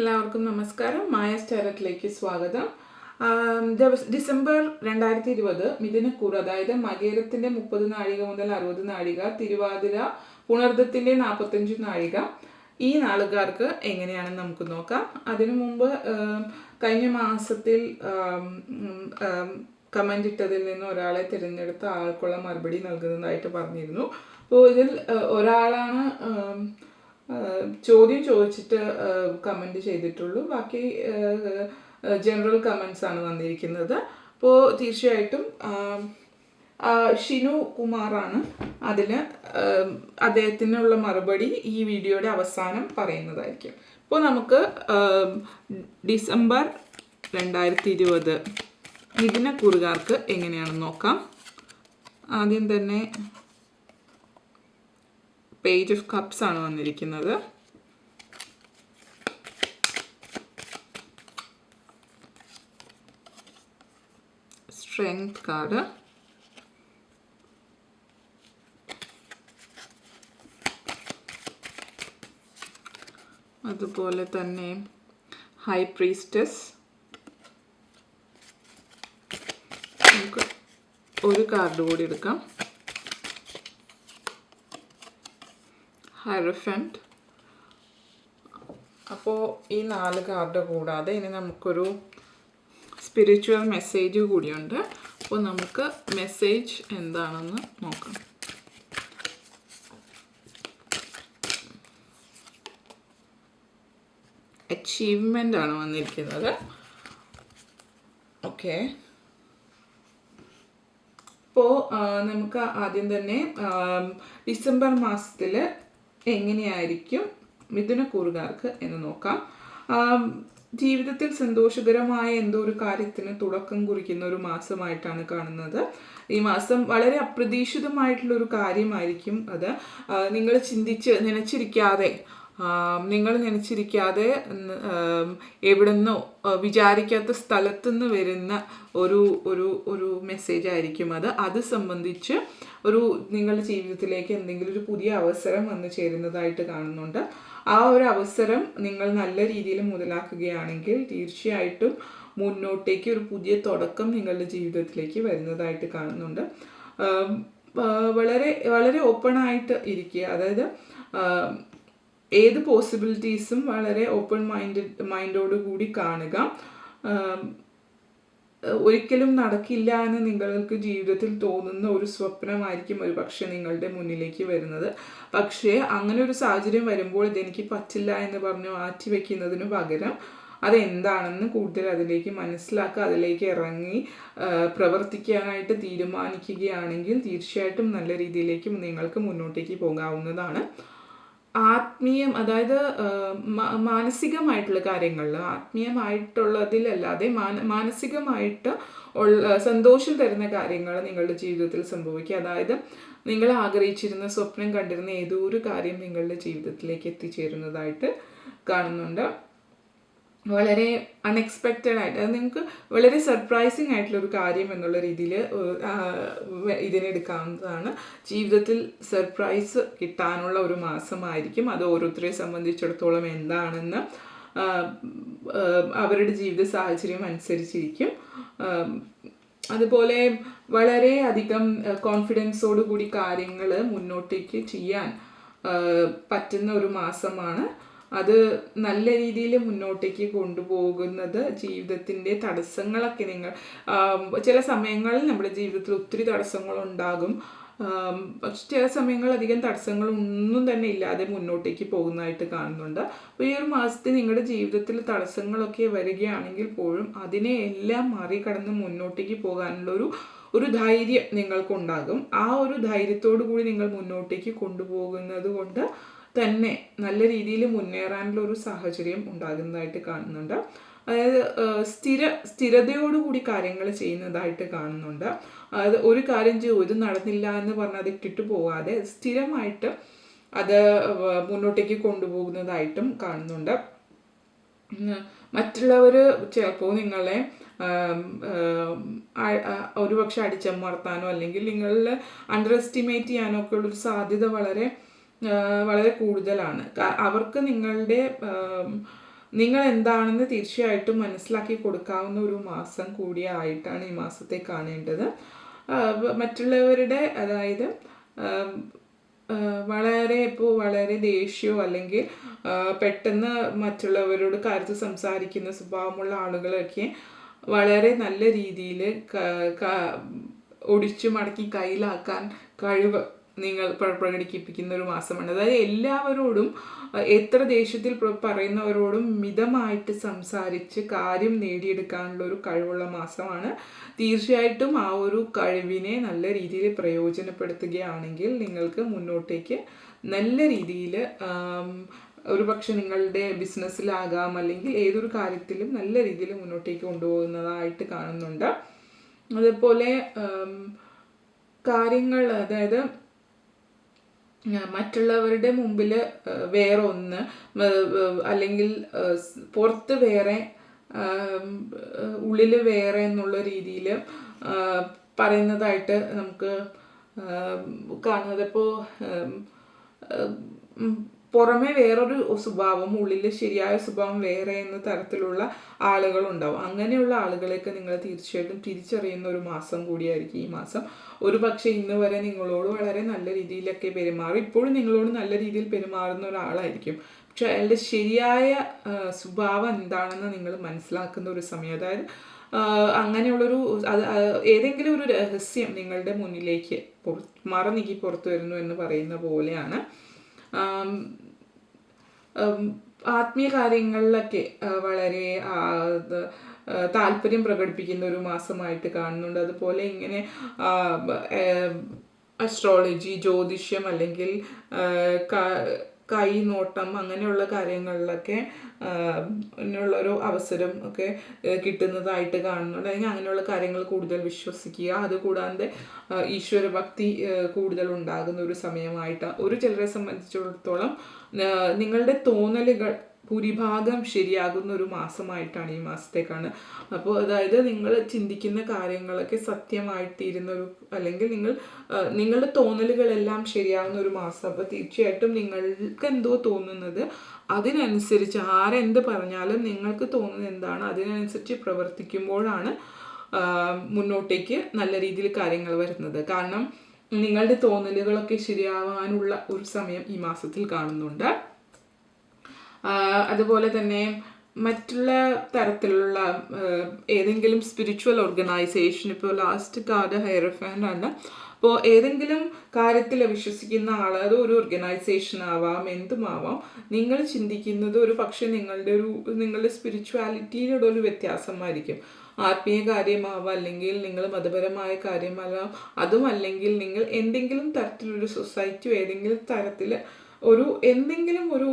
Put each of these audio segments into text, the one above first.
എല്ലാവർക്കും നമസ്കാരം. മായ സ്റ്റാരറ്റിലേക്ക് സ്വാഗതം. ഡിസംബർ രണ്ടായിരത്തി ഇരുപത് മിഥുനക്കൂർ അതായത് മകേരത്തിന്റെ മുപ്പത് നാഴിക മുതൽ അറുപത് നാഴിക തിരുവാതിര പുണർദത്തിന്റെ നാൽപ്പത്തഞ്ച് നാഴിക. ഈ നാളുകാർക്ക് എങ്ങനെയാണെന്ന് നമുക്ക് നോക്കാം. അതിനു മുമ്പ് കഴിഞ്ഞ മാസത്തിൽ കമന്റ് ഇട്ടതിൽ നിന്ന് ഒരാളെ തിരഞ്ഞെടുത്ത ആൾക്കുള്ള മറുപടി നൽകുന്നതായിട്ട് പറഞ്ഞിരുന്നു. അപ്പോൾ ഇതിൽ ഒരാളാണ് ചോദ്യം ചോദിച്ചിട്ട് കമന്റ് ചെയ്തിട്ടുള്ളൂ. ബാക്കി ജനറൽ കമൻസ് ആണ് വന്നിരിക്കുന്നത്. അപ്പോൾ തീർച്ചയായിട്ടും ഷിനു കുമാറാണ് അതിന് അദ്ദേഹത്തിനുള്ള മറുപടി ഈ വീഡിയോയുടെ അവസാനം പറയുന്നതായിരിക്കും. ഇപ്പോൾ നമുക്ക് ഡിസംബർ രണ്ടായിരത്തി ഇരുപത് ഇതിനെ കുറുകാർക്ക് എങ്ങനെയാണെന്ന് നോക്കാം. ആദ്യം തന്നെ പേജ് ഓഫ് കപ്സ് ആണ് വന്നിരിക്കുന്നത്. സ്ട്രെങ്ത് കാർഡ് അതുപോലെ തന്നെ ഹൈ പ്രീസ്റ്റസ് നമുക്ക് ഒരു കാർഡ് കൂടി എടുക്കാം. ഹൈറഫന്റ് അപ്പോൾ ഈ നാല് കാർഡ് കൂടാതെ ഇനി നമുക്കൊരു സ്പിരിച്വൽ മെസ്സേജ് കൂടിയുണ്ട്. അപ്പോൾ നമുക്ക് മെസ്സേജ് എന്താണെന്ന് നോക്കാം. അച്ചീവ്മെന്റ് ആണ് വന്നിരിക്കുന്നത്. ഓക്കെ അപ്പോൾ നമുക്ക് ആദ്യം തന്നെ ഡിസംബർ മാസത്തിൽ എങ്ങനെയായിരിക്കും മിഥുനക്കൂറുകാർക്ക് എന്ന് നോക്കാം. ജീവിതത്തിൽ സന്തോഷകരമായ എന്തോ ഒരു കാര്യത്തിന് തുടക്കം കുറിക്കുന്ന ഒരു മാസമായിട്ടാണ് കാണുന്നത്. ഈ മാസം വളരെ അപ്രതീക്ഷിതമായിട്ടുള്ള ഒരു കാര്യമായിരിക്കും അത്. നിങ്ങൾ ചിന്തിച്ച് നനച്ചിരിക്കാതെ നിങ്ങൾ നനച്ചിരിക്കാതെ എവിടുന്നോ വിചാരിക്കാത്ത സ്ഥലത്തുനിന്ന് വരുന്ന ഒരു ഒരു ഒരു മെസ്സേജ് ആയിരിക്കും അത്. അത് സംബന്ധിച്ച് ഒരു നിങ്ങളുടെ ജീവിതത്തിലേക്ക് എന്തെങ്കിലും ഒരു പുതിയ അവസരം വന്നു ചേരുന്നതായിട്ട് കാണുന്നുണ്ട്. ആ ഒരു അവസരം നിങ്ങൾ നല്ല രീതിയിൽ മുതലാക്കുകയാണെങ്കിൽ തീർച്ചയായിട്ടും മുന്നോട്ടേക്ക് ഒരു പുതിയ തുടക്കം നിങ്ങളുടെ ജീവിതത്തിലേക്ക് വരുന്നതായിട്ട് കാണുന്നുണ്ട്. വളരെ വളരെ ഓപ്പണായിട്ട് ഇരിക്കുക. അതായത് ഏത് പോസിബിലിറ്റീസും വളരെ ഓപ്പൺ മൈൻഡ് മൈൻഡോട് കൂടി കാണുക. ഒരിക്കലും നടക്കില്ല എന്ന് നിങ്ങൾക്ക് ജീവിതത്തിൽ തോന്നുന്ന ഒരു സ്വപ്നമായിരിക്കും ഒരു പക്ഷെ നിങ്ങളുടെ മുന്നിലേക്ക് വരുന്നത്. പക്ഷേ അങ്ങനെ ഒരു സാഹചര്യം വരുമ്പോൾ ഇതെനിക്ക് പറ്റില്ല എന്ന് പറഞ്ഞു മാറ്റി വെക്കുന്നതിന് പകരം അതെന്താണെന്ന് കൂടുതൽ അതിലേക്ക് മനസ്സിലാക്കുക അതിലേക്ക് ഇറങ്ങി പ്രവർത്തിക്കാനായിട്ട് തീരുമാനിക്കുകയാണെങ്കിൽ തീർച്ചയായിട്ടും നല്ല രീതിയിലേക്കും നിങ്ങൾക്ക് മുന്നോട്ടേക്ക് പോകാവുന്നതാണ്. ആത്മീയം അതായത് മാനസികമായിട്ടുള്ള കാര്യങ്ങളിൽ ആത്മീയമായിട്ടുള്ളതിലല്ലാതെ മാന മാനസികമായിട്ട് ഉള്ള സന്തോഷം തരുന്ന കാര്യങ്ങൾ നിങ്ങളുടെ ജീവിതത്തിൽ സംഭവിക്കുക. അതായത് നിങ്ങൾ ആഗ്രഹിച്ചിരുന്ന സ്വപ്നം കണ്ടിരുന്ന ഏതോ ഒരു കാര്യം നിങ്ങളുടെ ജീവിതത്തിലേക്ക് എത്തിച്ചേരുന്നതായിട്ട് കാണുന്നുണ്ട്. വളരെ അൺഎക്സ്പെക്റ്റഡ് ആയിട്ട്. അത് നിങ്ങൾക്ക് വളരെ സർപ്രൈസിങ് ആയിട്ടുള്ള ഒരു കാര്യം എന്നുള്ള രീതിയിൽ ഇതിനെടുക്കാവുന്നതാണ്. ജീവിതത്തിൽ സർപ്രൈസ് കിട്ടാനുള്ള ഒരു മാസമായിരിക്കും. അത് ഓരോരുത്തരെ സംബന്ധിച്ചിടത്തോളം എന്താണെന്ന് അവരുടെ ജീവിത സാഹചര്യം അനുസരിച്ചിരിക്കും. അതുപോലെ വളരെ അധികം കോൺഫിഡൻസോടുകൂടി കാര്യങ്ങൾ മുന്നോട്ടേക്ക് ചെയ്യാൻ പറ്റുന്ന ഒരു മാസമാണ് അത് നല്ല രീതിയിൽ മുന്നോട്ടേക്ക് കൊണ്ടുപോകുന്നത് ജീവിതത്തിന്റെ തടസ്സങ്ങളൊക്കെ നിങ്ങൾ ചില സമയങ്ങളിൽ നമ്മുടെ ജീവിതത്തിൽ ഒത്തിരി തടസ്സങ്ങളുണ്ടാകും. പക്ഷെ ചില സമയങ്ങളിൽ അധികം തടസ്സങ്ങളൊന്നും തന്നെ ഇല്ലാതെ മുന്നോട്ടേക്ക് പോകുന്നതായിട്ട് കാണുന്നുണ്ട്. അപ്പോൾ ഈ ഒരു മാസത്തിൽ നിങ്ങളുടെ ജീവിതത്തിൽ തടസ്സങ്ങളൊക്കെ വരികയാണെങ്കിൽ പോലും അതിനെ എല്ലാം മറികടന്ന് മുന്നോട്ടേക്ക് പോകാനുള്ള ഒരു ഒരു ധൈര്യം നിങ്ങൾക്കുണ്ടാകും. ആ ഒരു ധൈര്യത്തോടു കൂടി നിങ്ങൾ മുന്നോട്ടേക്ക് കൊണ്ടുപോകുന്നത് കൊണ്ട് തന്നെ നല്ല രീതിയിൽ മുന്നേറാനുള്ള ഒരു സാഹചര്യം ഉണ്ടാകുന്നതായിട്ട് കാണുന്നുണ്ട്. അതായത് സ്ഥിര സ്ഥിര സ്ഥിരതയോടുകൂടി കാര്യങ്ങൾ ചെയ്യുന്നതായിട്ട് കാണുന്നുണ്ട്. അതായത് ഒരു കാര്യം ചെയ്തു നടന്നില്ല എന്ന് പറഞ്ഞാൽ അത് ഇട്ടിട്ട് പോകാതെ സ്ഥിരമായിട്ട് അത് മുന്നോട്ടേക്ക് കൊണ്ടുപോകുന്നതായിട്ടും കാണുന്നുണ്ട്. മറ്റുള്ളവർ ചിലപ്പോൾ നിങ്ങളെ ഒരുപക്ഷെ അടിച്ചമർത്താനോ അല്ലെങ്കിൽ നിങ്ങളിൽ അണ്ടർ എസ്റ്റിമേറ്റ് ചെയ്യാനോ ഒക്കെ ഉള്ളൊരു സാധ്യത വളരെ വളരെ കൂടുതലാണ്. അവർക്ക് നിങ്ങളുടെ നിങ്ങൾ എന്താണെന്ന് തീർച്ചയായിട്ടും മനസ്സിലാക്കി കൊടുക്കാവുന്ന ഒരു മാസം കൂടിയായിട്ടാണ് ഈ മാസത്തെ കാണേണ്ടത്. മറ്റുള്ളവരുടെ അതായത് വളരെ ഇപ്പോൾ വളരെ ദേഷ്യമോ അല്ലെങ്കിൽ പെട്ടെന്ന് മറ്റുള്ളവരോട് കാര്യത്തിൽ സംസാരിക്കുന്ന സ്വഭാവമുള്ള ആളുകളൊക്കെ വളരെ നല്ല രീതിയിൽ ഒടിച്ചു മടക്കി കയ്യിലാക്കാൻ കഴിവ് നിങ്ങൾ പ്ര- പ്രകടിപ്പിക്കുന്ന ഒരു മാസമാണ്. അതായത് എല്ലാവരോടും എത്ര ദേഷ്യത്തിൽ പറയുന്നവരോടും മിതമായിട്ട് സംസാരിച്ച് കാര്യം നേടിയെടുക്കാനുള്ള ഒരു കഴിവുള്ള മാസമാണ്. തീർച്ചയായിട്ടും ആ ഒരു കഴിവിനെ നല്ല രീതിയിൽ പ്രയോജനപ്പെടുത്തുകയാണെങ്കിൽ നിങ്ങൾക്ക് മുന്നോട്ടേക്ക് നല്ല രീതിയിൽ ഒരു പക്ഷെ നിങ്ങളുടെ ബിസിനസ്സിലാകാം അല്ലെങ്കിൽ ഏതൊരു കാര്യത്തിലും നല്ല രീതിയിൽ മുന്നോട്ടേക്ക് കൊണ്ടുപോകുന്നതായിട്ട് കാണുന്നുണ്ട്. അതുപോലെ കാര്യങ്ങൾ അതായത് മറ്റുള്ളവരുടെ മുമ്പിൽ വേറെ ഒന്ന് അല്ലെങ്കിൽ പുറത്ത് വേറെ ഉള്ളിൽ വേറെ എന്നുള്ള രീതിയിൽ പറയുന്നതായിട്ട് നമുക്ക് കാണുന്നത്. ഇപ്പോൾ പുറമെ വേറൊരു സ്വഭാവം ഉള്ളിൽ ശരിയായ സ്വഭാവം വേറെ എന്ന തരത്തിലുള്ള ആളുകളുണ്ടാവും. അങ്ങനെയുള്ള ആളുകളെയൊക്കെ നിങ്ങൾ തീർച്ചയായിട്ടും തിരിച്ചറിയുന്ന ഒരു മാസം കൂടിയായിരിക്കും ഈ മാസം. ഒരു പക്ഷേ ഇന്ന് വരെ നിങ്ങളോട് വളരെ നല്ല രീതിയിലൊക്കെ പെരുമാറി. ഇപ്പോഴും നിങ്ങളോട് നല്ല രീതിയിൽ പെരുമാറുന്ന ഒരാളായിരിക്കും. പക്ഷെ അയാളുടെ ശരിയായ സ്വഭാവം എന്താണെന്ന് നിങ്ങൾ മനസ്സിലാക്കുന്ന ഒരു സമയം. അതായത് അങ്ങനെയുള്ളൊരു അത് ഏതെങ്കിലും ഒരു രഹസ്യം നിങ്ങളുടെ മുന്നിലേക്ക് പുറ- മറനീക്കി പുറത്തു വരുന്നു എന്ന് പറയുന്ന പോലെയാണ് ആത്മീയ കാര്യങ്ങളിലൊക്കെ വളരെ താല്പര്യം പ്രകടിപ്പിക്കുന്ന ഒരു മാസമായിട്ട് കാണുന്നുണ്ട്. അതുപോലെ ഇങ്ങനെ അസ്ട്രോളജി ജ്യോതിഷ്യം അല്ലെങ്കിൽ ക- നോട്ടം അങ്ങനെയുള്ള കാര്യങ്ങളിലൊക്കെ ഉള്ളൊരു അവസരം ഒക്കെ കിട്ടുന്നതായിട്ട് കാണുന്നുണ്ട്. അല്ലെങ്കിൽ അങ്ങനെയുള്ള കാര്യങ്ങൾ കൂടുതൽ വിശ്വസിക്കുക. അതുകൂടാതെ ഈശ്വര ഭക്തി കൂടുതൽ ഉണ്ടാകുന്ന ഒരു സമയമായിട്ട്. ഒരു ചിലരെ സംബന്ധിച്ചിടത്തോളം നിങ്ങളുടെ തോന്നലുകൾ ഭൂരിഭാഗം ശരിയാകുന്ന ഒരു മാസമായിട്ടാണ് ഈ മാസത്തെ കാണുക അപ്പോൾ അതായത് നിങ്ങൾ ചിന്തിക്കുന്ന കാര്യങ്ങളൊക്കെ സത്യമായിട്ടിരുന്ന ഒരു അല്ലെങ്കിൽ നിങ്ങൾ നിങ്ങളുടെ തോന്നലുകളെല്ലാം ശരിയാകുന്ന ഒരു മാസം. അപ്പോൾ തീർച്ചയായിട്ടും നിങ്ങൾക്ക് എന്തോ തോന്നുന്നത് അതിനനുസരിച്ച് ആരെന്ത് പറഞ്ഞാലും നിങ്ങൾക്ക് തോന്നുന്നത് എന്താണ് അതിനനുസരിച്ച് പ്രവർത്തിക്കുമ്പോഴാണ് മുന്നോട്ടേക്ക് നല്ല രീതിയിൽ കാര്യങ്ങൾ വരുന്നത്. കാരണം നിങ്ങളുടെ തോന്നലുകളൊക്കെ ശരിയാവാനുള്ള ഒരു സമയം ഈ മാസത്തിൽ കാണുന്നുണ്ട്. അതുപോലെ തന്നെ മറ്റുള്ള തരത്തിലുള്ള ഏതെങ്കിലും സ്പിരിച്വൽ ഓർഗനൈസേഷൻ ഇപ്പോൾ ലാസ്റ്റ് കാർഡ് ഹൈറഫാൻ ആണ് അപ്പോൾ ഏതെങ്കിലും കാര്യത്തിൽ വിശ്വസിക്കുന്ന ആൾ അത് ഒരു ഓർഗനൈസേഷൻ ആവാം എന്തുമാവാം നിങ്ങൾ ചിന്തിക്കുന്നത് ഒരു പക്ഷേ നിങ്ങളുടെ ഒരു നിങ്ങളുടെ സ്പിരിച്വാലിറ്റിയുടെ ഒരു വ്യത്യാസമായിരിക്കും. ആത്മീയ കാര്യമാവാം അല്ലെങ്കിൽ നിങ്ങൾ മതപരമായ കാര്യമാവാം അതും അല്ലെങ്കിൽ നിങ്ങൾ എന്തെങ്കിലും തരത്തിലൊരു സൊസൈറ്റിയോ ഏതെങ്കിലും തരത്തിൽ ഒരു എന്തെങ്കിലും ഒരു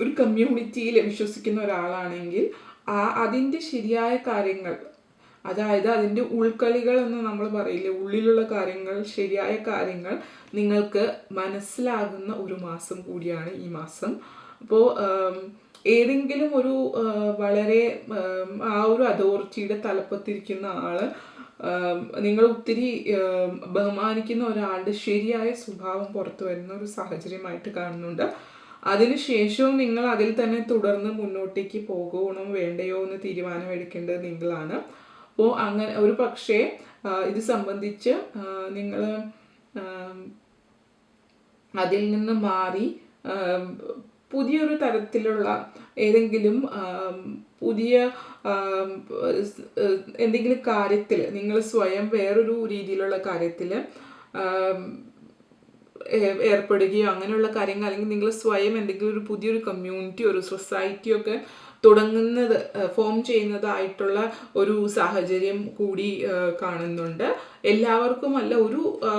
ഒരു കമ്മ്യൂണിറ്റിയിൽ വിശ്വസിക്കുന്ന ഒരാളാണെങ്കിൽ ആ അതിന്റെ ശരിയായ കാര്യങ്ങൾ അതായത് അതിന്റെ ഉൾക്കളികൾ എന്ന് നമ്മൾ പറയില്ലേ ഉള്ളിലുള്ള കാര്യങ്ങൾ ശരിയായ കാര്യങ്ങൾ നിങ്ങൾക്ക് മനസ്സിലാകുന്ന ഒരു മാസം കൂടിയാണ് ഈ മാസം. അപ്പോൾ ഏതെങ്കിലും ഒരു വളരെ ആ ഒരു അതോറിറ്റിയുടെ തലപ്പത്തിരിക്കുന്ന ആൾ നിങ്ങൾ ഒത്തിരി ബഹുമാനിക്കുന്ന ഒരാളുടെ ശരിയായ സ്വഭാവം പുറത്തു വരുന്ന ഒരു സാഹചര്യമായിട്ട് കാണുന്നുണ്ട്. അതിനുശേഷവും നിങ്ങൾ അതിൽ തന്നെ തുടർന്ന് മുന്നോട്ടേക്ക് പോകണോ വേണ്ടയോ എന്ന് തീരുമാനമെടുക്കേണ്ടത് നിങ്ങളാണ്. അപ്പോൾ അങ്ങനെ ഒരു പക്ഷേ ഇത് സംബന്ധിച്ച് നിങ്ങൾ അതിൽ നിന്ന് മാറി പുതിയൊരു തരത്തിലുള്ള ഏതെങ്കിലും പുതിയ എന്തെങ്കിലും കാര്യത്തിൽ നിങ്ങൾ സ്വയം വേറൊരു രീതിയിലുള്ള കാര്യത്തിൽ ഏർപ്പെടുകയോ അങ്ങനെയുള്ള കാര്യങ്ങൾ അല്ലെങ്കിൽ നിങ്ങൾ സ്വയം എന്തെങ്കിലും ഒരു പുതിയൊരു കമ്മ്യൂണിറ്റി ഒരു സൊസൈറ്റി ഒക്കെ തുടങ്ങുന്നത് ഫോം ചെയ്യുന്നതായിട്ടുള്ള ഒരു സാഹചര്യം കൂടി കാണുന്നുണ്ട്. എല്ലാവർക്കും അല്ല ഒരു ആ,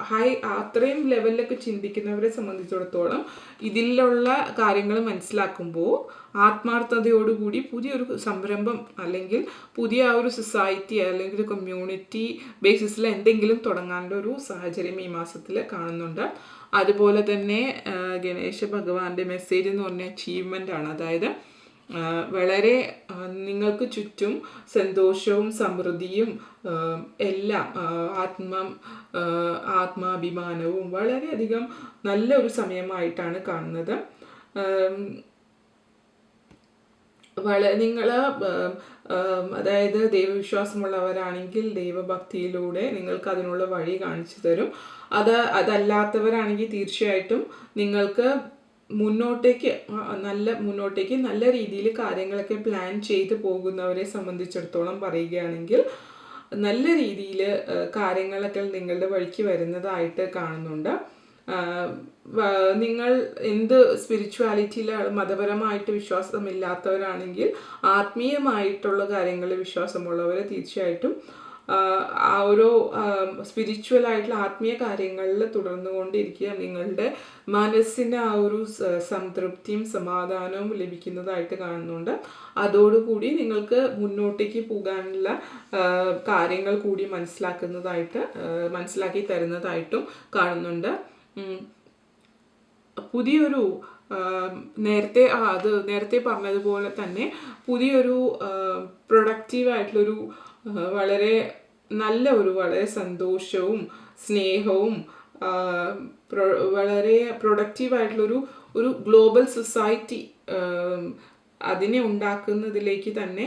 ഹൈ അത്രയും ലെവലിലൊക്കെ ചിന്തിക്കുന്നവരെ സംബന്ധിച്ചിടത്തോളം ഇതിലുള്ള കാര്യങ്ങൾ മനസ്സിലാക്കുമ്പോൾ ആത്മാർത്ഥതയോടുകൂടി പുതിയൊരു സംരംഭം അല്ലെങ്കിൽ പുതിയ ആ ഒരു സൊസൈറ്റി അല്ലെങ്കിൽ കമ്മ്യൂണിറ്റി ബേസിസിൽ എന്തെങ്കിലും തുടങ്ങാനുള്ള ഒരു സാഹചര്യം ഈ മാസത്തിൽ കാണുന്നുണ്ട്. അതുപോലെ തന്നെ ഗണേശ ഭഗവാന്റെ മെസ്സേജ് എന്ന് പറഞ്ഞ അച്ചീവ്മെന്റ് ആണ്. അതായത് വളരെ നിങ്ങൾക്ക് ചുറ്റും സന്തോഷവും സമൃദ്ധിയും എല്ലാം ആത്മ ആത്മാഭിമാനവും വളരെയധികം നല്ല ഒരു സമയമായിട്ടാണ് കാണുന്നത്. വള നിങ്ങൾ അതായത് ദൈവവിശ്വാസമുള്ളവരാണെങ്കിൽ ദൈവഭക്തിയിലൂടെ നിങ്ങൾക്ക് അതിനുള്ള വഴി കാണിച്ചു തരും. അത് അതല്ലാത്തവരാണെങ്കിൽ തീർച്ചയായിട്ടും നിങ്ങൾക്ക് മുന്നോട്ടേക്ക് നല്ല മുന്നോട്ടേക്ക് നല്ല രീതിയിൽ കാര്യങ്ങളൊക്കെ പ്ലാൻ ചെയ്ത് പോകുന്നവരെ സംബന്ധിച്ചിടത്തോളം പറയുകയാണെങ്കിൽ നല്ല രീതിയിൽ കാര്യങ്ങളൊക്കെ നിങ്ങളുടെ വഴിക്ക് വരുന്നതായിട്ട് കാണുന്നുണ്ട്. നിങ്ങൾ എന്ത് സ്പിരിച്വാലിറ്റിയിൽ മതപരമായിട്ട് വിശ്വാസമില്ലാത്തവരാണെങ്കിൽ ആത്മീയമായിട്ടുള്ള കാര്യങ്ങളിൽ വിശ്വാസമുള്ളവരെ തീർച്ചയായിട്ടും ആ ഒരു സ്പിരിച്വൽ ആയിട്ടുള്ള ആത്മീയ കാര്യങ്ങളിൽ തുടർന്നുകൊണ്ടിരിക്കുക. നിങ്ങളുടെ മനസ്സിന് ആ ഒരു സംതൃപ്തിയും സമാധാനവും ലഭിക്കുന്നതായിട്ട് കാണുന്നുണ്ട്. അതോടുകൂടി നിങ്ങൾക്ക് മുന്നോട്ടേക്ക് പോകാനുള്ള കാര്യങ്ങൾ കൂടി മനസ്സിലാക്കുന്നതായിട്ട് മനസ്സിലാക്കി തരുന്നതായിട്ടും കാണുന്നുണ്ട്. പുതിയൊരു നേരത്തെ ആ അത് നേരത്തെ പറഞ്ഞതുപോലെ തന്നെ പുതിയൊരു പ്രൊഡക്റ്റീവ് ആയിട്ടുള്ളൊരു ആ, വളരെ നല്ല ഒരു വളരെ സന്തോഷവും സ്നേഹവും വളരെ പ്രൊഡക്റ്റീവായിട്ടുള്ളൊരു ഒരു ഗ്ലോബൽ സൊസൈറ്റി അതിനെ ഉണ്ടാക്കുന്നതിലേക്ക് തന്നെ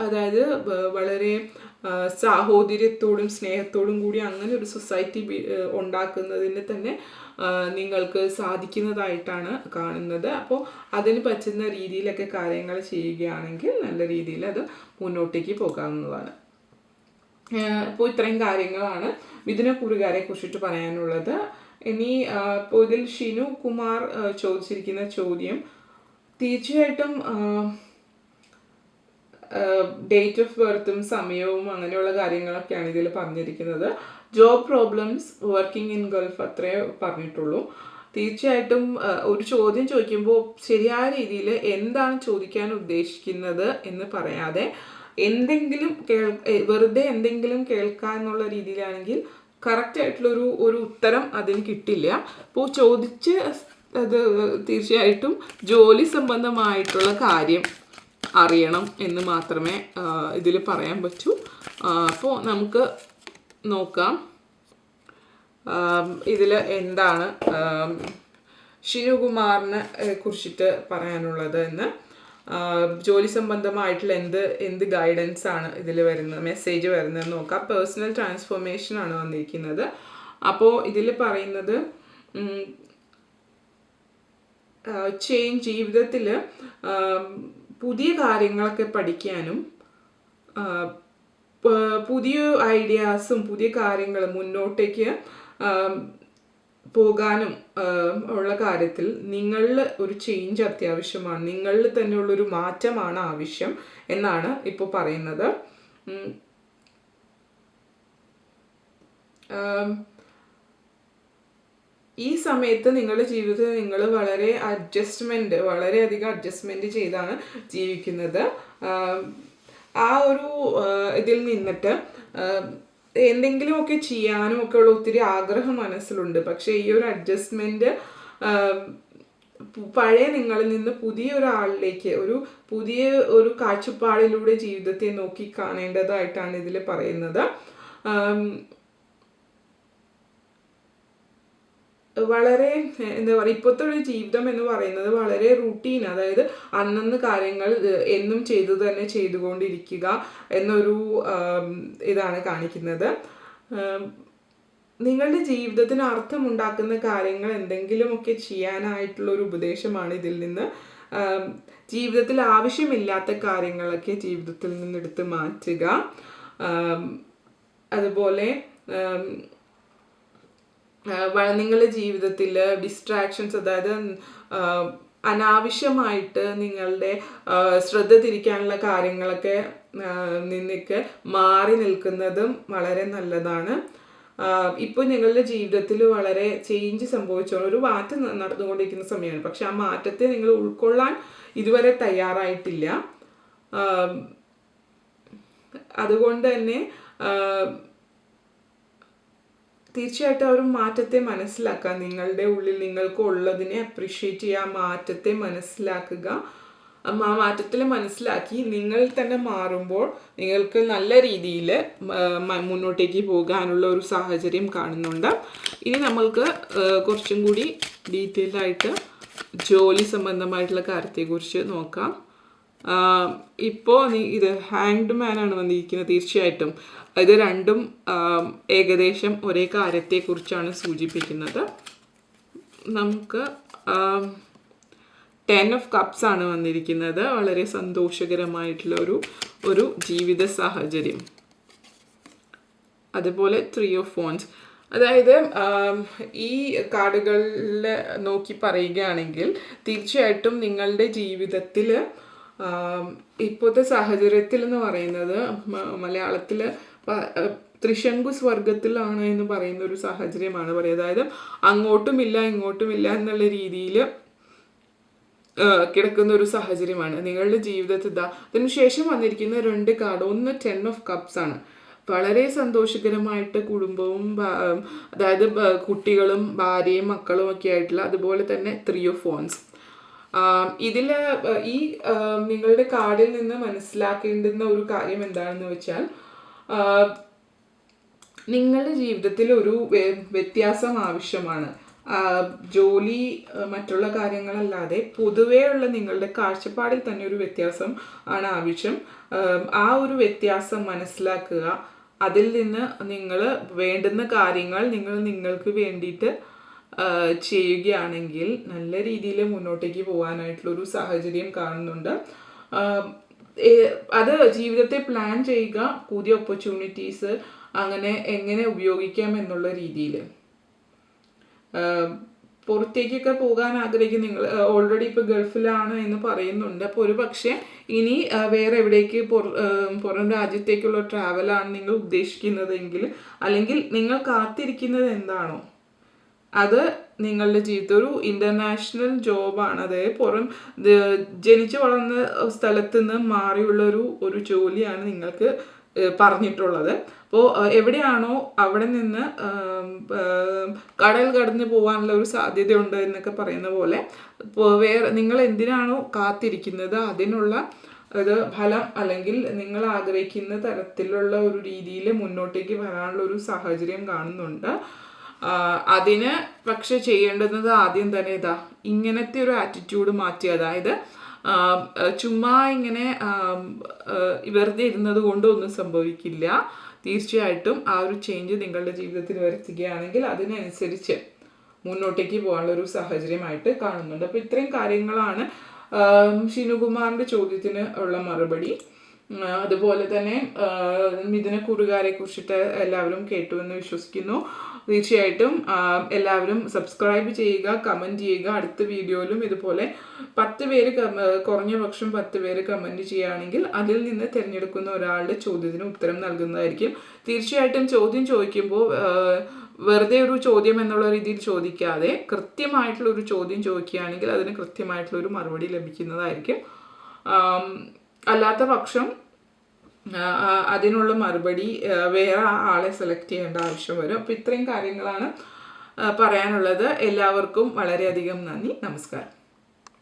അതായത് വളരെ സാഹോദര്യത്തോടും സ്നേഹത്തോടും കൂടി അങ്ങനെ ഒരു സൊസൈറ്റി ഉണ്ടാക്കുന്നതിന് തന്നെ നിങ്ങൾക്ക് സാധിക്കുന്നതായിട്ടാണ് കാണുന്നത്. അപ്പോൾ അതിന് പറ്റുന്ന രീതിയിലൊക്കെ കാര്യങ്ങൾ ചെയ്യുകയാണെങ്കിൽ നല്ല രീതിയിൽ അത് മുന്നോട്ടേക്ക് പോകാവുന്നതാണ്. ഇപ്പോൾ ഇത്രയും കാര്യങ്ങളാണ് മിഥുനക്കുറുകാരെ കുറിച്ചിട്ട് പറയാനുള്ളത്. ഇനി ഇപ്പോൾ ഇതിൽ ഷിനു കുമാർ ചോദിച്ചിരിക്കുന്ന ചോദ്യം തീർച്ചയായിട്ടും ഡേറ്റ് ഓഫ് ബർത്തും സമയവും അങ്ങനെയുള്ള കാര്യങ്ങളൊക്കെയാണ് ഇതിൽ പറഞ്ഞിരിക്കുന്നത്. Job problems working in Gulf അത്രേ പറഞ്ഞിട്ടുള്ളൂ. തീർച്ചയായിട്ടും ഒരു ചോദ്യം ചോദിക്കുമ്പോൾ ശരിയായ രീതിയിൽ എന്താണ് ചോദിക്കാൻ ഉദ്ദേശിക്കുന്നത് എന്ന് പറയാതെ എന്തെങ്കിലും കേൾ വെറുതെ എന്തെങ്കിലും കേൾക്കുക എന്നുള്ള രീതിയിലാണെങ്കിൽ കറക്റ്റ് ആയിട്ടുള്ളൊരു ഒരു ഉത്തരം അതിന് കിട്ടില്ല. അപ്പോൾ ചോദിച്ച് അത് തീർച്ചയായിട്ടും ജോലി സംബന്ധമായിട്ടുള്ള കാര്യം അറിയണം എന്ന് മാത്രമേ ഇതിൽ പറയാൻ പറ്റൂ. അപ്പോൾ നമുക്ക് നോക്കാം. ഇതിൽ എന്താണ് ഷിനുകുമാറിനെ കുറിച്ചിട്ട് പറയാനുള്ളത് എന്ന്. ജോലി സംബന്ധമായിട്ടുള്ള എന്ത് എന്ത് ഗൈഡൻസ് ആണ് ഇതിൽ വരുന്നത് മെസ്സേജ് വരുന്നത് നോക്കാം. പേഴ്സണൽ ട്രാൻസ്ഫോർമേഷൻ ആണ് വന്നിരിക്കുന്നത്. അപ്പോൾ ഇതിൽ പറയുന്നത് ചേഞ്ച് ജീവിതത്തിൽ പുതിയ കാര്യങ്ങളൊക്കെ പഠിക്കാനും പുതിയ ഐഡിയാസും പുതിയ കാര്യങ്ങൾ മുന്നോട്ടേക്ക് പോകാനും ഉള്ള കാര്യത്തിൽ നിങ്ങളിൽ ഒരു ചേഞ്ച് അത്യാവശ്യമാണ്. നിങ്ങളിൽ തന്നെയുള്ളൊരു മാറ്റമാണ് ആവശ്യം എന്നാണ് ഇപ്പോൾ പറയുന്നത്. ഈ സമയത്ത് നിങ്ങളുടെ ജീവിതത്തിൽ നിങ്ങൾ വളരെ അഡ്ജസ്റ്റ്മെന്റ് വളരെയധികം അഡ്ജസ്റ്റ്മെന്റ് ചെയ്താണ് ജീവിക്കുന്നത്. ആ ഒരു ഇതിൽ നിന്നിട്ട് എന്തെങ്കിലുമൊക്കെ ചെയ്യാനും ഒക്കെ ഉള്ള ഒത്തിരി ആഗ്രഹം മനസ്സിലുണ്ട്. പക്ഷേ ഈ ഒരു അഡ്ജസ്റ്റ്മെന്റ് പഴയ നിങ്ങളിൽ നിന്ന് പുതിയ ഒരാളിലേക്ക് ഒരു പുതിയ ഒരു കാഴ്ചപ്പാടിലൂടെ ജീവിതത്തെ നോക്കി കാണേണ്ടതായിട്ടാണ് ഇതിൽ പറയുന്നത് ആം, വളരെ എന്താ പറയുക ഇപ്പോഴത്തെ ഒരു ജീവിതം എന്ന് പറയുന്നത് വളരെ റുട്ടീൻ അതായത് അന്നന്ന് കാര്യങ്ങൾ എന്നും ചെയ്തു തന്നെ ചെയ്തുകൊണ്ടിരിക്കുക എന്നൊരു ഇതാണ് കാണിക്കുന്നത്. നിങ്ങളുടെ ജീവിതത്തിന് അർത്ഥമുണ്ടാക്കുന്ന കാര്യങ്ങൾ എന്തെങ്കിലുമൊക്കെ ചെയ്യാനായിട്ടുള്ള ഒരു ഉപദേശമാണ് ഇതിൽ നിന്ന്. ജീവിതത്തിൽ ആവശ്യമില്ലാത്ത കാര്യങ്ങളൊക്കെ ജീവിതത്തിൽ നിന്ന് എടുത്ത് മാറ്റുക അതുപോലെ നിങ്ങളുടെ ജീവിതത്തിൽ ഡിസ്ട്രാക്ഷൻസ് അതായത് അനാവശ്യമായിട്ട് നിങ്ങളുടെ ശ്രദ്ധ തിരിക്കാനുള്ള കാര്യങ്ങളൊക്കെ നിന്നിക്ക് മാറി നിൽക്കുന്നതും വളരെ നല്ലതാണ്. ഇപ്പോൾ നിങ്ങളുടെ ജീവിതത്തിൽ വളരെ ചേഞ്ച് സംഭവിച്ചോ ഒരു മാറ്റം നടന്നുകൊണ്ടിരിക്കുന്ന സമയമാണ്. പക്ഷെ ആ മാറ്റത്തെ നിങ്ങൾ ഉൾക്കൊള്ളാൻ ഇതുവരെ തയ്യാറായിട്ടില്ല. അതുകൊണ്ട് തന്നെ തീർച്ചയായിട്ടും ഒരു മാറ്റത്തെ മനസ്സിലാക്കുക. നിങ്ങളുടെ ഉള്ളിൽ നിങ്ങൾക്ക് ഉള്ളതിനെ അപ്രീഷിയേറ്റ് ചെയ്യുക ആ മാറ്റത്തെ മനസ്സിലാക്കുക. ആ മാറ്റത്തിൽ മനസ്സിലാക്കി നിങ്ങൾ തന്നെ മാറുമ്പോൾ നിങ്ങൾക്ക് നല്ല രീതിയിൽ മുന്നോട്ടേക്ക് പോകാനുള്ള ഒരു സാഹചര്യം കാണുന്നുണ്ട്. ഇനി നമ്മൾക്ക് കുറച്ചും കൂടി ഡീറ്റെയിൽഡായിട്ട് ജോലി സംബന്ധമായിട്ടുള്ള കാര്യത്തെക്കുറിച്ച് നോക്കാം. ഇപ്പോൾ നീ ഇത് ഹാങ്ഡ് ആണ് വന്നിരിക്കുന്നത് തീർച്ചയായിട്ടും. ഇത് രണ്ടും ഏകദേശം ഒരേ കാര്യത്തെക്കുറിച്ചാണ് സൂചിപ്പിക്കുന്നത്. നമുക്ക് ടെൻ ഓഫ് കപ്സ് ആണ് വന്നിരിക്കുന്നത്. വളരെ സന്തോഷകരമായിട്ടുള്ള ഒരു ഒരു ജീവിത സാഹചര്യം. അതുപോലെ ത്രീ ഓഫ് ഫോൺസ് അതായത് ഈ കാർഡുകളിൽ നോക്കി പറയുകയാണെങ്കിൽ തീർച്ചയായിട്ടും നിങ്ങളുടെ ജീവിതത്തിൽ ഇപ്പോഴത്തെ സാഹചര്യത്തിൽ എന്ന് പറയുന്നത് മലയാളത്തിൽ ത്രിശങ്കു സ്വർഗത്തിലാണ് എന്ന് പറയുന്ന ഒരു സാഹചര്യമാണ് പറയുന്നത്. അതായത് അങ്ങോട്ടുമില്ല ഇങ്ങോട്ടുമില്ല എന്നുള്ള രീതിയിൽ കിടക്കുന്ന ഒരു സാഹചര്യമാണ്. നിങ്ങളുടെ ജീവിതത്തിൽ ഇതാ അതിനുശേഷം വന്നിരിക്കുന്ന രണ്ട് കാർഡ് ഒന്ന് ടെൻ ഓഫ് കപ്സ് ആണ്. വളരെ സന്തോഷകരമായിട്ട് കുടുംബവും അതായത് കുട്ടികളും ഭാര്യയും മക്കളും ഒക്കെ ആയിട്ടുള്ള അതുപോലെ തന്നെ ത്രീ ഓഫ് ഫോൺസ് ഇതിൽ ഈ നിങ്ങളുടെ കാർഡിൽ നിന്ന് മനസ്സിലാക്കേണ്ടുന്ന ഒരു കാര്യം എന്താണെന്ന് വെച്ചാൽ നിങ്ങളുടെ ജീവിതത്തിൽ ഒരു വ്യ- വ്യത്യാസം ആവശ്യമാണ്. ജോലി മറ്റുള്ള കാര്യങ്ങളല്ലാതെ പൊതുവെയുള്ള നിങ്ങളുടെ കാഴ്ചപ്പാടിൽ തന്നെ ഒരു വ്യത്യാസം ആണ് ആവശ്യം. ആ ഒരു വ്യത്യാസം മനസ്സിലാക്കുക. അതിൽ നിന്ന് നിങ്ങൾ വേണ്ടുന്ന കാര്യങ്ങൾ നിങ്ങൾ നിങ്ങൾക്ക് വേണ്ടിയിട്ട് ചെയ്യുകയാണെങ്കിൽ നല്ല രീതിയിൽ മുന്നോട്ടേക്ക് പോകാനായിട്ടുള്ളൊരു സാഹചര്യം കാണുന്നുണ്ട്. അത് ജീവിതത്തെ പ്ലാൻ ചെയ്യുക പുതിയ ഓപ്പർച്യൂണിറ്റീസ് അങ്ങനെ എങ്ങനെ ഉപയോഗിക്കാം എന്നുള്ള രീതിയിൽ. പുറത്തേക്കൊക്കെ പോകാൻ ആഗ്രഹിക്കും നിങ്ങൾ ഓൾറെഡി ഇപ്പോൾ ഗൾഫിലാണ് എന്ന് പറയുന്നുണ്ട്. അപ്പോൾ ഒരു പക്ഷേ ഇനി വേറെ എവിടേക്ക് പുറം രാജ്യത്തേക്കുള്ള ട്രാവലാണ് നിങ്ങൾ ഉദ്ദേശിക്കുന്നതെങ്കിൽ അല്ലെങ്കിൽ നിങ്ങൾ കാത്തിരിക്കുന്നത് എന്താണോ അത് നിങ്ങളുടെ ജീവിതത്തിൽ ഒരു ഇന്റർനാഷണൽ ജോബാണ് അതായത് പുറം ജനിച്ചു വളർന്ന സ്ഥലത്ത് നിന്ന് മാറിയുള്ള ഒരു ഒരു ജോലിയാണ് നിങ്ങൾക്ക് പറഞ്ഞിട്ടുള്ളത്. അപ്പോൾ എവിടെയാണോ അവിടെ നിന്ന് കടൽ കടന്ന് പോകാനുള്ള ഒരു സാധ്യതയുണ്ട് എന്നൊക്കെ പറയുന്ന പോലെ ഇപ്പോൾ വേറെ നിങ്ങൾ എന്തിനാണോ കാത്തിരിക്കുന്നത്? അതിനുള്ള ഒരു ഫലം അല്ലെങ്കിൽ നിങ്ങൾ ആഗ്രഹിക്കുന്ന തരത്തിലുള്ള ഒരു രീതിയിൽ മുന്നോട്ടേക്ക് വരാനുള്ള ഒരു സാഹചര്യം കാണുന്നുണ്ട്. അതിന് പക്ഷെ ചെയ്യേണ്ടുന്നത് ആദ്യം തന്നെ ഇതാ ഇങ്ങനത്തെ ഒരു ആറ്റിറ്റ്യൂഡ് മാറ്റി. അതായത് ചുമ്മാ ഇങ്ങനെ വെറുതെ ഇരുന്നത് കൊണ്ടൊന്നും സംഭവിക്കില്ല. തീർച്ചയായിട്ടും ആ ഒരു ചേഞ്ച് നിങ്ങളുടെ ജീവിതത്തിൽ വരുത്തുകയാണെങ്കിൽ അതിനനുസരിച്ച് മുന്നോട്ടേക്ക് പോകാനുള്ള ഒരു സാഹചര്യമായിട്ട് കാണുന്നുണ്ട്. അപ്പോൾ ഇത്രയും കാര്യങ്ങളാണ് ഷിനുകുമാറിന്റെ ചോദ്യത്തിന് ഉള്ള മറുപടി. അതുപോലെ തന്നെ മിഥുന കൂടുകാരെ കുറിച്ചിട്ട് എല്ലാവരും കേട്ടു എന്ന് വിശ്വസിക്കുന്നു. തീർച്ചയായിട്ടും എല്ലാവരും സബ്സ്ക്രൈബ് ചെയ്യുക കമന്റ് ചെയ്യുക. അടുത്ത വീഡിയോയിലും ഇതുപോലെ പത്ത് പേര് കുറഞ്ഞ പക്ഷം പത്ത് പേര് കമന്റ് ചെയ്യുകയാണെങ്കിൽ അതിൽ നിന്ന് തിരഞ്ഞെടുക്കുന്ന ഒരാളുടെ ചോദ്യത്തിന് ഉത്തരം നൽകുന്നതായിരിക്കും. തീർച്ചയായിട്ടും ചോദ്യം ചോദിക്കുമ്പോൾ വെറുതെ ഒരു ചോദ്യം എന്നുള്ള രീതിയിൽ ചോദിക്കാതെ കൃത്യമായിട്ടുള്ള ഒരു ചോദ്യം ചോദിക്കുകയാണെങ്കിൽ അതിന് കൃത്യമായിട്ടുള്ള ഒരു മറുപടി ലഭിക്കുന്നതായിരിക്കും. അല്ലാത്ത പക്ഷം അതിനുള്ള മറുപടി വേറെ ആളെ സെലക്ട് ചെയ്യേണ്ട ആവശ്യം വരും. അപ്പോൾ ഇത്രയും കാര്യങ്ങളാണ് പറയാനുള്ളത്. എല്ലാവർക്കും വളരെയധികം നന്ദി. നമസ്കാരം.